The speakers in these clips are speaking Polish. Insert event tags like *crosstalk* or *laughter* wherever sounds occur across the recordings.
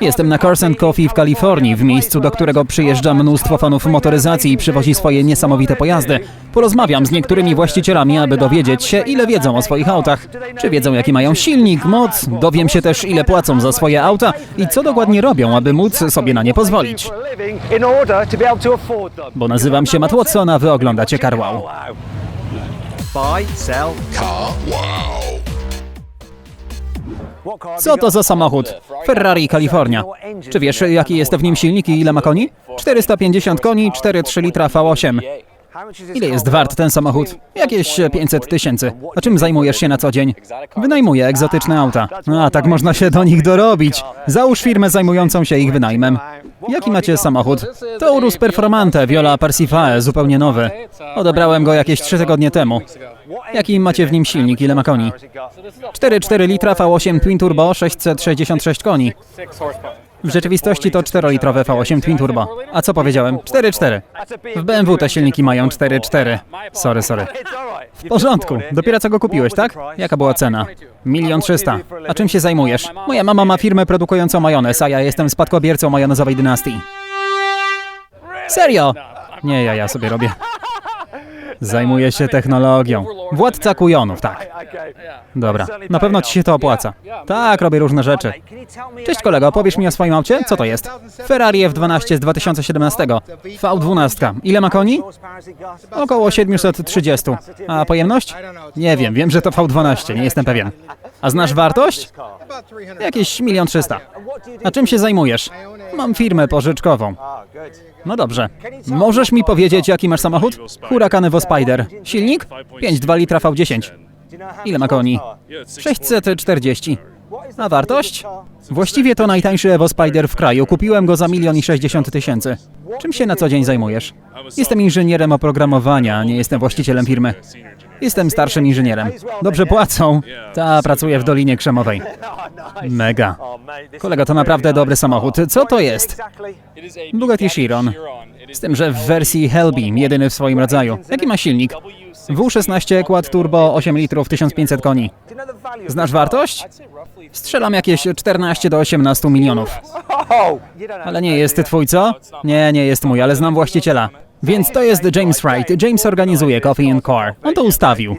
Jestem na Cars and Coffee w Kalifornii, w miejscu, do którego przyjeżdża mnóstwo fanów motoryzacji i przywozi swoje niesamowite pojazdy. Porozmawiam z niektórymi właścicielami, aby dowiedzieć się, ile wiedzą o swoich autach. Czy wiedzą, jaki mają silnik, moc, dowiem się też, ile płacą za swoje auta i co dokładnie robią, aby móc sobie na nie pozwolić. Bo nazywam się Matt Watson, a wy oglądacie Carwow. Buy, sell. Co to za samochód? Ferrari Kalifornia. Czy wiesz, jaki jest w nim silnik i ile ma koni? 450 koni, 4,3 litra V8. Ile jest wart ten samochód? Jakieś 500 tysięcy. A czym zajmujesz się na co dzień? Wynajmuję egzotyczne auta. A tak można się do nich dorobić. Załóż firmę zajmującą się ich wynajmem. Jaki macie samochód? To Urus Performante Viola Persifae, zupełnie nowy. Odebrałem go jakieś 3 tygodnie temu. Jaki macie w nim silnik? Ile ma koni? 4,4 litra V8 Twin Turbo, 666 koni. W rzeczywistości to 4-litrowe V8 Twin Turbo. A co powiedziałem? 4,4. W BMW te silniki mają 4,4. Sorry, sorry. W porządku. Dopiero co go kupiłeś, tak? Jaka była cena? Milion trzysta. A czym się zajmujesz? Moja mama ma firmę produkującą majonez, a ja jestem spadkobiercą majonezowej dynastii. Serio? Nie, ja, ja sobie robię. Zajmuję się technologią. Władca kujonów, tak. Dobra, na pewno ci się to opłaca. Tak, robię różne rzeczy. Cześć kolego, opowiesz mi o swoim aucie? Co to jest? Ferrari F12 z 2017. V12. Ile ma koni? Około 730. A pojemność? Nie wiem, wiem, że to V12, nie jestem pewien. A znasz wartość? Jakieś milion trzysta. A czym się zajmujesz? Mam firmę pożyczkową. No dobrze. Możesz mi powiedzieć, jaki masz samochód? Huracan Evo Spider. Silnik? 5,2 litra V10. Ile ma koni? 640. A wartość? Właściwie to najtańszy Evo Spider w kraju. Kupiłem go za milion i 60 tysięcy. Czym się na co dzień zajmujesz? Jestem inżynierem oprogramowania, nie jestem właścicielem firmy. Jestem starszym inżynierem. Dobrze płacą. Ta pracuje w Dolinie Krzemowej. Mega. Kolego, to naprawdę dobry samochód. Co to jest? Bugatti Chiron. Z tym, że w wersji Hellbeam, jedyny w swoim rodzaju. Jaki ma silnik? W16 Quad Turbo 8 litrów 1500 koni. Znasz wartość? Strzelam jakieś 14 do 18 milionów. Ale nie jest twój, co? Nie, nie jest mój, ale znam właściciela. Więc to jest James Wright. James organizuje Coffee and Car. On to ustawił.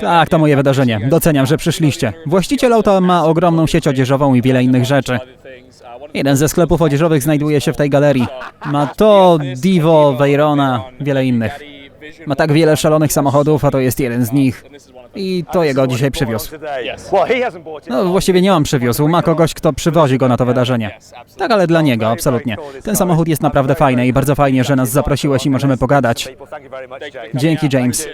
Tak, to moje wydarzenie. Doceniam, że przyszliście. Właściciel auta ma ogromną sieć odzieżową i wiele innych rzeczy. Jeden ze sklepów odzieżowych znajduje się w tej galerii. Ma to, Divo, Veyrona, wiele innych. Ma tak wiele szalonych samochodów, a to jest jeden z nich. I to jego dzisiaj przywiózł. No właściwie nie on przywiózł, ma kogoś, kto przywozi go na to wydarzenie. Tak, ale dla niego, absolutnie. Ten samochód jest naprawdę fajny i bardzo fajnie, że nas zaprosiłeś i możemy pogadać. Dzięki, James.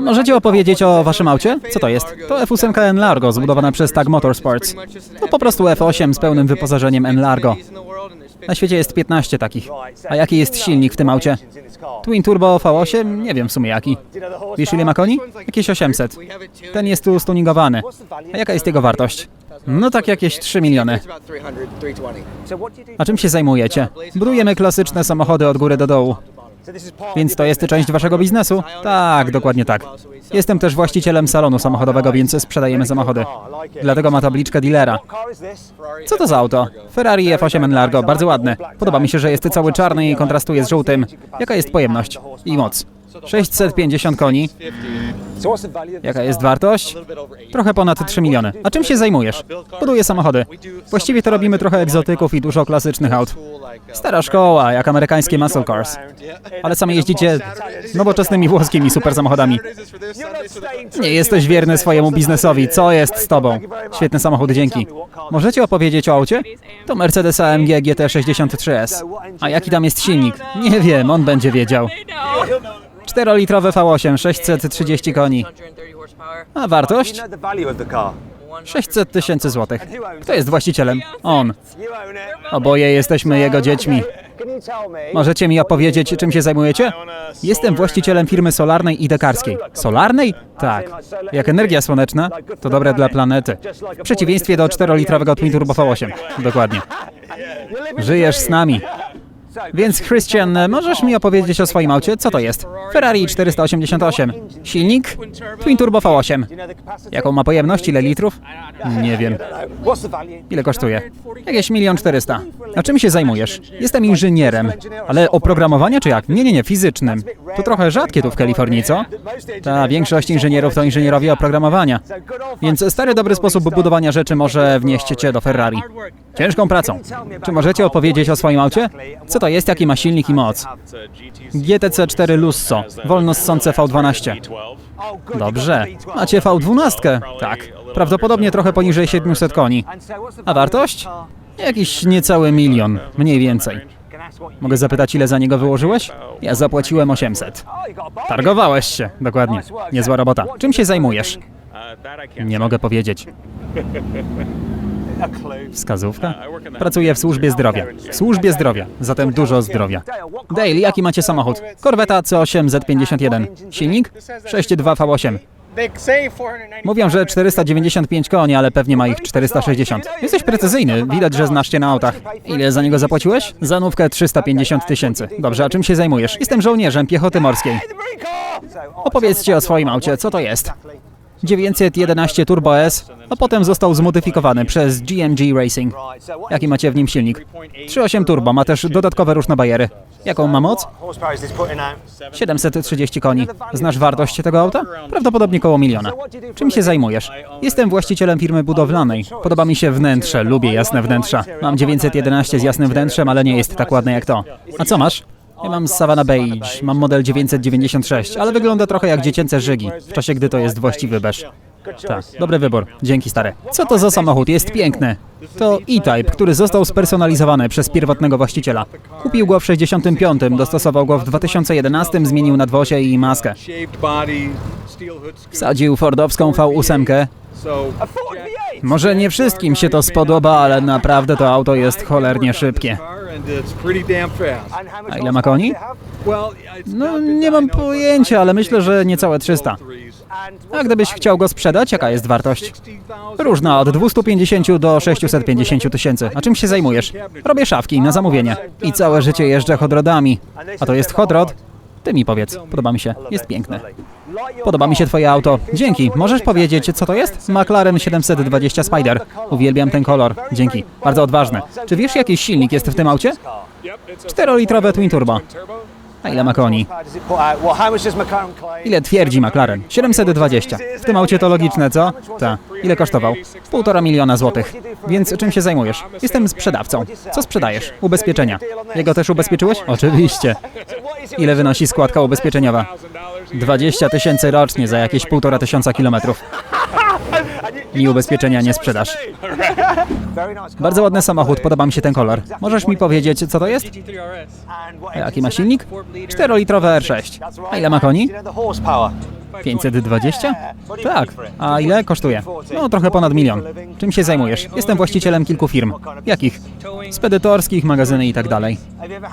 Możecie opowiedzieć o waszym aucie? Co to jest? To F8 N-Largo, zbudowane przez Tag Motorsports. To po prostu F8 z pełnym wyposażeniem N-Largo. Na świecie jest 15 takich. A jaki jest silnik w tym aucie? Twin Turbo V8? Nie wiem w sumie jaki. Wiesz ile ma koni? Jakieś 800. Ten jest tu stuningowany. A jaka jest jego wartość? No tak jakieś 3 miliony. A czym się zajmujecie? Budujemy klasyczne samochody od góry do dołu. Więc to jest część waszego biznesu? Tak, dokładnie tak. Jestem też właścicielem salonu samochodowego, więc sprzedajemy samochody. Dlatego ma tabliczkę dealera. Co to za auto? Ferrari F8 Largo, bardzo ładny. Podoba mi się, że jest cały czarny i kontrastuje z żółtym. Jaka jest pojemność i moc? 650 koni. Jaka jest wartość? Trochę ponad 3 miliony. A czym się zajmujesz? Buduję samochody. Właściwie to robimy trochę egzotyków i dużo klasycznych aut. Stara szkoła, jak amerykańskie muscle cars. Ale sami jeździcie nowoczesnymi włoskimi super samochodami. Nie jesteś wierny swojemu biznesowi. Co jest z tobą? Świetny samochód, dzięki. Możecie opowiedzieć o aucie? To Mercedes AMG GT63S. A jaki tam jest silnik? Nie wiem, on będzie wiedział. 4-litrowe V8, 630 koni. A wartość? 600 tysięcy złotych. Kto jest właścicielem? On. Oboje jesteśmy jego dziećmi. Możecie mi opowiedzieć, czym się zajmujecie? Jestem właścicielem firmy solarnej i dekarskiej. Solarnej? Tak. Jak energia słoneczna, to dobre dla planety. W przeciwieństwie do 4-litrowego Twin Turbo V8. Dokładnie. Żyjesz z nami. Więc Christian, możesz mi opowiedzieć o swoim aucie? Co to jest? Ferrari 488. Silnik? Twin Turbo V8. Jaką ma pojemność? Ile litrów? Nie wiem. Ile kosztuje? Jakieś milion czterysta. A czym się zajmujesz? Jestem inżynierem. Ale oprogramowania czy jak? Nie, nie, nie, fizycznym. To trochę rzadkie tu w Kalifornii, co? Ta większość inżynierów to inżynierowie oprogramowania. Więc stary dobry sposób budowania rzeczy może wnieść cię do Ferrari. Ciężką pracą. Czy możecie opowiedzieć o swoim aucie? Co to jest, jaki ma silnik i moc? GTC 4 Lusso, wolno ssące V12. Dobrze. Macie V12? Tak. Prawdopodobnie trochę poniżej 700 koni. A wartość? Jakiś niecały milion, mniej więcej. Mogę zapytać, ile za niego wyłożyłeś? Ja zapłaciłem 800. Targowałeś się, dokładnie. Niezła robota. Czym się zajmujesz? Nie mogę powiedzieć. Wskazówka? Pracuję w służbie zdrowia. W służbie zdrowia, zatem dużo zdrowia. Dale, jaki macie samochód? Corvette C8 Z51. Silnik? 6.2 V8. Mówią, że 495 koni, ale pewnie ma ich 460. Jesteś precyzyjny, widać, że znasz się na autach. Ile za niego zapłaciłeś? Za nówkę 350 tysięcy. Dobrze, a czym się zajmujesz? Jestem żołnierzem piechoty morskiej. Opowiedzcie o swoim aucie, co to jest? 911 Turbo S, a potem został zmodyfikowany przez GMG Racing. Jaki macie w nim silnik? 3.8 Turbo, ma też dodatkowe rusznobajery. Jaką ma moc? 730 koni. Znasz wartość tego auta? Prawdopodobnie koło miliona. Czym się zajmujesz? Jestem właścicielem firmy budowlanej. Podoba mi się wnętrze, lubię jasne wnętrza. Mam 911 z jasnym wnętrzem, ale nie jest tak ładne jak to. A co masz? Ja mam Savannah Beige, mam model 996, ale wygląda trochę jak dziecięce żygi, w czasie gdy to jest właściwy beż. Tak, dobry wybór. Dzięki stary. Co to za samochód? Jest piękny. To E-Type, który został spersonalizowany przez pierwotnego właściciela. Kupił go w 65, dostosował go w 2011, zmienił nadwozie i maskę. Wsadził fordowską V8. So Może nie wszystkim się to spodoba, ale naprawdę to auto jest cholernie szybkie. Car and it's pretty damn fast. A ile ma koni? No, nie mam pojęcia, ale myślę, że niecałe 300. threes. A gdybyś chciał go sprzedać, jaka jest wartość? 60,000. Różna, od 250 do 650 tysięcy. A czym się zajmujesz? Robię szafki na zamówienie. I całe życie jeżdżę hodrodami. A to jest hodrod? Ty mi powiedz, podoba mi się, jest piękne. Podoba mi się twoje auto. Dzięki. Możesz powiedzieć, co to jest? McLaren 720 Spider. Uwielbiam ten kolor. Dzięki. Bardzo odważne. Czy wiesz, jaki silnik jest w tym aucie? Yep, it's a 4-litrowe Twin Turbo. A ile ma koni? Ile twierdzi McLaren? 720. W tym aucie to logiczne, co? Tak. Ile kosztował? Półtora miliona złotych. Więc czym się zajmujesz? Jestem sprzedawcą. Co sprzedajesz? Ubezpieczenia. Jego też ubezpieczyłeś? Oczywiście. Ile wynosi składka ubezpieczeniowa? 20 tysięcy rocznie za jakieś półtora tysiąca kilometrów. Mi ubezpieczenia nie sprzedasz. Bardzo ładny samochód, podoba mi się ten kolor. Możesz mi powiedzieć, co to jest? A jaki ma silnik? 4-litrowe R6. A ile ma koni? 520? Tak. A ile kosztuje? No, trochę ponad milion. Czym się zajmujesz? Jestem właścicielem kilku firm. Jakich? Spedytorskich, magazyny i tak dalej.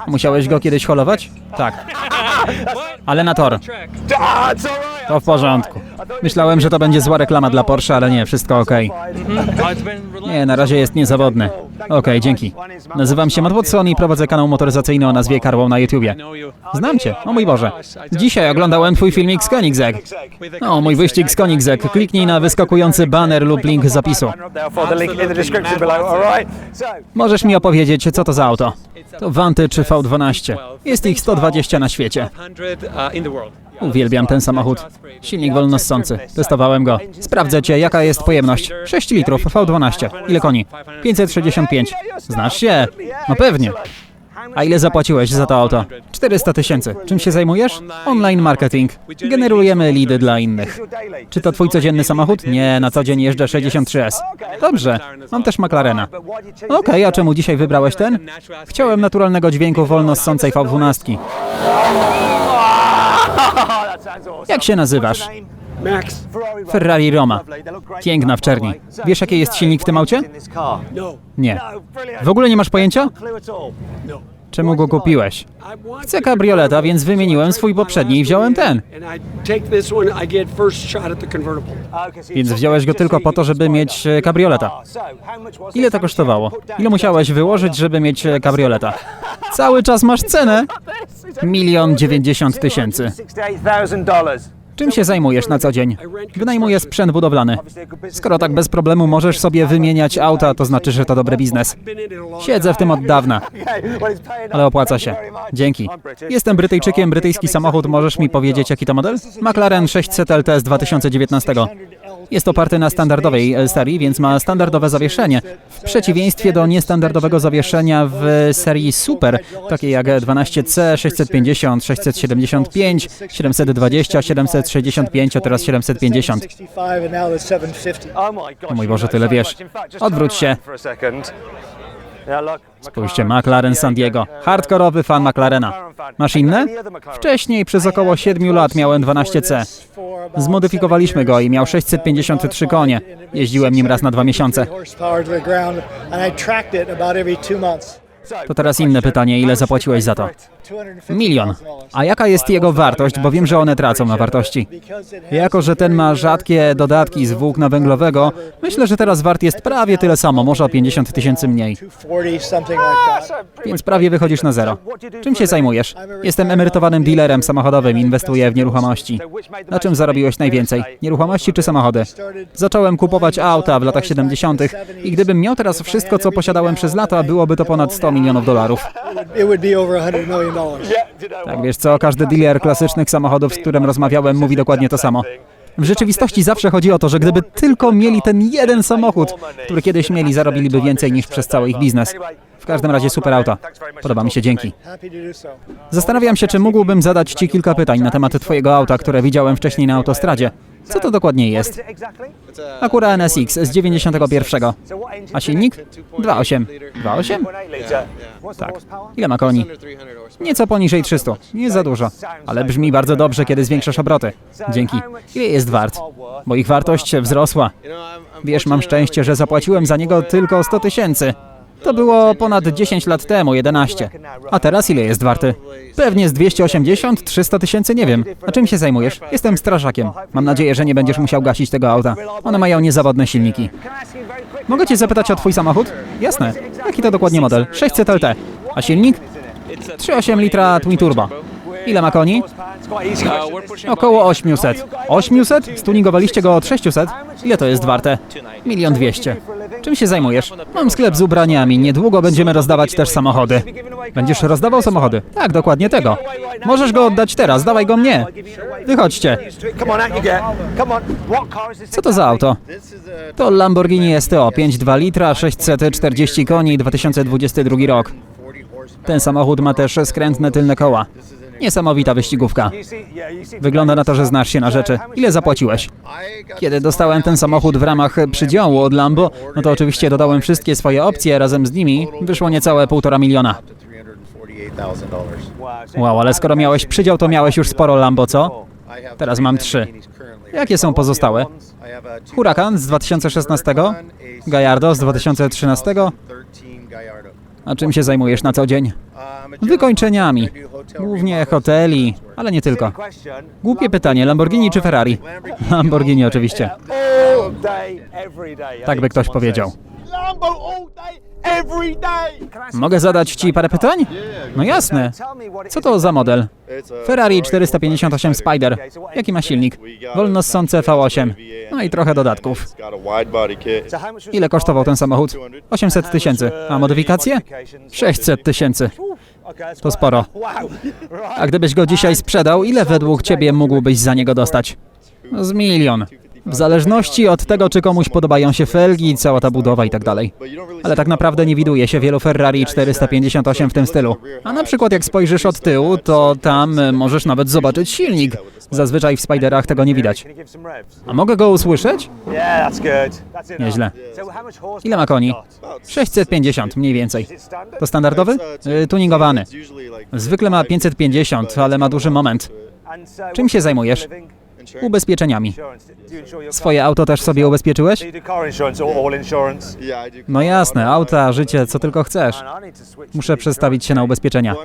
Musiałeś go kiedyś holować? Tak. *laughs* Ale na tor. To w porządku. Myślałem, że to będzie zła reklama dla Porsche, ale nie, wszystko ok. Nie, na razie jest niezawodny. Okej, dzięki. Nazywam się Matt Watson i prowadzę kanał motoryzacyjny o nazwie Karłą na YouTubie. Znam cię, o mój Boże. Dzisiaj oglądałem twój filmik z Koenigsegg. O, mój wyścig z Koenigsegg. Kliknij na wyskakujący banner lub link zapisu. Możesz mi opowiedzieć, co to za auto? To Vantage V12. Jest ich 120 na świecie. 100 in the world. Uwielbiam ten samochód. Silnik wolnossący. Testowałem go. Sprawdzę cię, jaka jest pojemność. 6 litrów, V12. Ile koni? 565. Znasz się? No pewnie. A ile zapłaciłeś za to auto? 400 tysięcy. Czym się zajmujesz? Online marketing. Generujemy lidy dla innych. Czy to twój codzienny samochód? Nie, na co dzień jeżdżę 63S. Dobrze, mam też McLarena. Okej, a czemu dzisiaj wybrałeś ten? Chciałem naturalnego dźwięku wolnossącej V12. *laughs* Jak się nazywasz? Max. Ferrari Roma. Piękna w czerni. Wiesz, jaki jest silnik w tym aucie? Nie. W ogóle nie masz pojęcia? Czemu go kupiłeś? Chcę kabrioleta, więc wymieniłem swój poprzedni i wziąłem ten. Więc wziąłeś go tylko po to, żeby mieć e, kabrioleta. Ile to kosztowało? Ile musiałeś wyłożyć, żeby mieć e, kabrioleta? Cały czas masz cenę? Milion dziewięćdziesiąt tysięcy. Czym się zajmujesz na co dzień? Wynajmuję sprzęt budowlany. Skoro tak bez problemu możesz sobie wymieniać auta, to znaczy, że to dobry biznes. Siedzę w tym od dawna, ale opłaca się. Dzięki. Jestem Brytyjczykiem, brytyjski samochód, możesz mi powiedzieć jaki to model? McLaren 600 LT z 2019. Jest oparty na standardowej serii, więc ma standardowe zawieszenie. W przeciwieństwie do niestandardowego zawieszenia w serii Super, takie jak 12C, 650, 675, 720, 765, a teraz 750. O mój Boże, tyle wiesz. Odwróć się. Spójrzcie, McLaren San Diego. Hardkorowy fan McLarena. Masz inne? Wcześniej przez około 7 lat miałem 12C. Zmodyfikowaliśmy go i miał 653 konie. Jeździłem nim raz na dwa miesiące. To teraz inne pytanie, ile zapłaciłeś za to? Milion. A jaka jest jego wartość, bo wiem, że one tracą na wartości. Jako, że ten ma rzadkie dodatki z włókna węglowego, myślę, że teraz wart jest prawie tyle samo, może o 50 tysięcy mniej. Więc prawie wychodzisz na zero. Czym się zajmujesz? Jestem emerytowanym dealerem samochodowym, inwestuję w nieruchomości. Na czym zarobiłeś najwięcej? Nieruchomości czy samochody? Zacząłem kupować auta w latach 70. i gdybym miał teraz wszystko, co posiadałem przez lata, byłoby to ponad 100 milionów dolarów. Tak, wiesz co, każdy dealer klasycznych samochodów, z którym rozmawiałem, mówi dokładnie to samo. W rzeczywistości zawsze chodzi o to, że gdyby tylko mieli ten jeden samochód, który kiedyś mieli, zarobiliby więcej niż przez cały ich biznes. W każdym razie super auto. Podoba mi się, dzięki. Zastanawiam się, czy mógłbym zadać Ci kilka pytań na temat Twojego auta, które widziałem wcześniej na autostradzie. Co to dokładnie jest? Acura NSX z 91. A silnik? 2.8. 2.8? Tak. Ile ma koni? Nieco poniżej 300. Nie za dużo. Ale brzmi bardzo dobrze, kiedy zwiększasz obroty. Dzięki. Ile jest wart? Bo ich wartość wzrosła. Wiesz, mam szczęście, że zapłaciłem za niego tylko 100 tysięcy. To było ponad 10 lat temu, 11. A teraz ile jest warty? Pewnie z 280, 300 tysięcy, nie wiem. A czym się zajmujesz? Jestem strażakiem. Mam nadzieję, że nie będziesz musiał gasić tego auta. One mają niezawodne silniki. Mogę cię zapytać o twój samochód? Jasne. Jaki to dokładnie model? 600 LT. A silnik? 3,8 litra Twin Turbo. Ile ma koni? Około 800. 800? Stuningowaliście go od 600? Ile to jest warte? Milion dwieście. Czym się zajmujesz? Mam sklep z ubraniami. Niedługo będziemy rozdawać też samochody. Będziesz rozdawał samochody? Tak, dokładnie tego. Możesz go oddać teraz, dawaj go mnie. Wychodźcie. Co to za auto? To Lamborghini STO 5,2 litra, 640 koni, 2022 rok. Ten samochód ma też skrętne tylne koła. Niesamowita wyścigówka. Wygląda na to, że znasz się na rzeczy. Ile zapłaciłeś? Kiedy dostałem ten samochód w ramach przydziału od Lambo, no to oczywiście dodałem wszystkie swoje opcje, razem z nimi wyszło niecałe półtora miliona. Wow, ale skoro miałeś przydział, to miałeś już sporo Lambo, co? Teraz mam trzy. Jakie są pozostałe? Huracan z 2016, Gallardo z 2013. A czym się zajmujesz na co dzień? Wykończeniami. Głównie hoteli, ale nie tylko. Głupie pytanie, Lamborghini czy Ferrari? Lamborghini oczywiście. Tak by ktoś powiedział. Mogę zadać Ci parę pytań? No jasne. Co to za model? Ferrari 458 Spider. Jaki ma silnik? Wolnossące V8. No i trochę dodatków. Ile kosztował ten samochód? 800 tysięcy. A modyfikacje? 600 tysięcy. To sporo. A gdybyś go dzisiaj sprzedał, ile według Ciebie mógłbyś za niego dostać? Z milion. W zależności od tego, czy komuś podobają się felgi, cała ta budowa i tak dalej. Ale tak naprawdę nie widuje się wielu Ferrari 458 w tym stylu. A na przykład jak spojrzysz od tyłu, to tam e, możesz nawet zobaczyć silnik. Zazwyczaj w Spiderach tego nie widać. A mogę go usłyszeć? Nieźle. Ile ma koni? 650 mniej więcej. To standardowy? Y, Tuningowany. Zwykle ma 550, ale ma duży moment. Czym się zajmujesz? Ubezpieczeniami. Swoje auto też sobie ubezpieczyłeś? No jasne, auta, życie, co tylko chcesz. Muszę przestawić się na ubezpieczenia.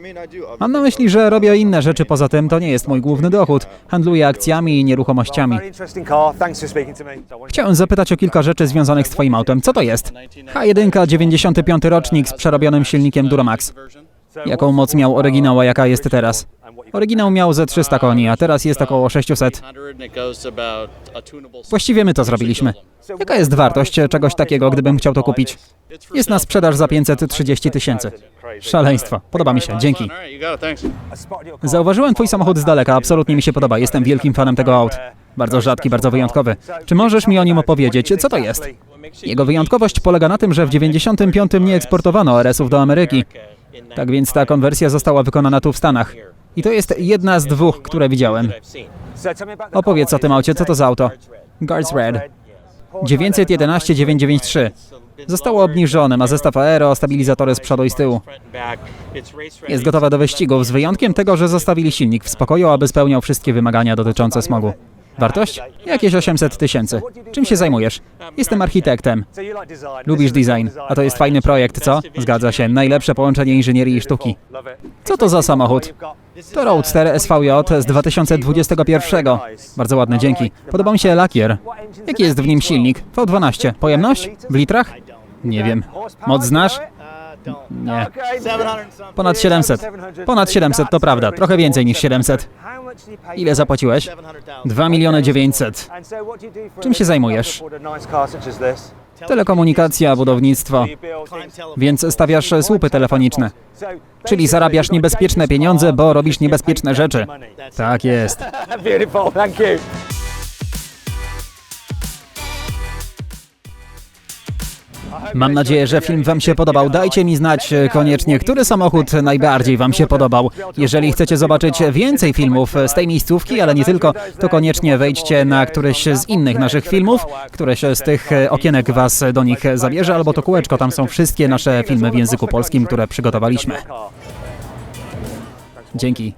Mam na myśli, że robię inne rzeczy poza tym, to nie jest mój główny dochód. Handluję akcjami i nieruchomościami. Chciałem zapytać o kilka rzeczy związanych z twoim autem. Co to jest? H1 95 rocznik z przerobionym silnikiem Duramax. Jaką moc miał oryginał, a jaka jest teraz? Oryginał miał ze 300 koni, a teraz jest około 600. Właściwie my to zrobiliśmy. Jaka jest wartość czegoś takiego, gdybym chciał to kupić? Jest na sprzedaż za 530 tysięcy. Szaleństwo. Podoba mi się, dzięki. Zauważyłem twój samochód z daleka, absolutnie mi się podoba. Jestem wielkim fanem tego aut. Bardzo rzadki, bardzo wyjątkowy. Czy możesz mi o nim opowiedzieć? Co to jest? Jego wyjątkowość polega na tym, że w 95 nie eksportowano RS-ów do Ameryki. Tak więc ta konwersja została wykonana tu w Stanach. I to jest jedna z dwóch, które widziałem. Opowiedz o tym aucie, co to za auto? Guards Red. 911 993. Zostało obniżone, ma zestaw aero, stabilizatory z przodu i z tyłu. Jest gotowa do wyścigów, z wyjątkiem tego, że zostawili silnik w spokoju, aby spełniał wszystkie wymagania dotyczące smogu. Wartość? Jakieś 800 tysięcy. Czym się zajmujesz? Jestem architektem. Lubisz design, a to jest fajny projekt, co? Zgadza się, najlepsze połączenie inżynierii i sztuki. Co to za samochód? To Roadster SVJ z 2021. Bardzo ładny, dzięki. Podoba mi się lakier. Jaki jest w nim silnik? V12. Pojemność? W litrach? Nie wiem. Moc znasz? Nie. Ponad 700. Ponad 700 to prawda, trochę więcej niż 700. Ile zapłaciłeś? 2 miliony 900. Czym się zajmujesz? Telekomunikacja, budownictwo. Więc stawiasz słupy telefoniczne. Czyli zarabiasz niebezpieczne pieniądze, bo robisz niebezpieczne rzeczy. Tak jest. Mam nadzieję, że film Wam się podobał. Dajcie mi znać e, koniecznie, który samochód najbardziej Wam się podobał. Jeżeli chcecie zobaczyć więcej filmów z tej miejscówki, ale nie tylko, to koniecznie wejdźcie na któryś z innych naszych filmów. Któreś z tych e, okienek Was do nich zabierze, albo to kółeczko. Tam są wszystkie nasze filmy w języku polskim, które przygotowaliśmy. Dzięki.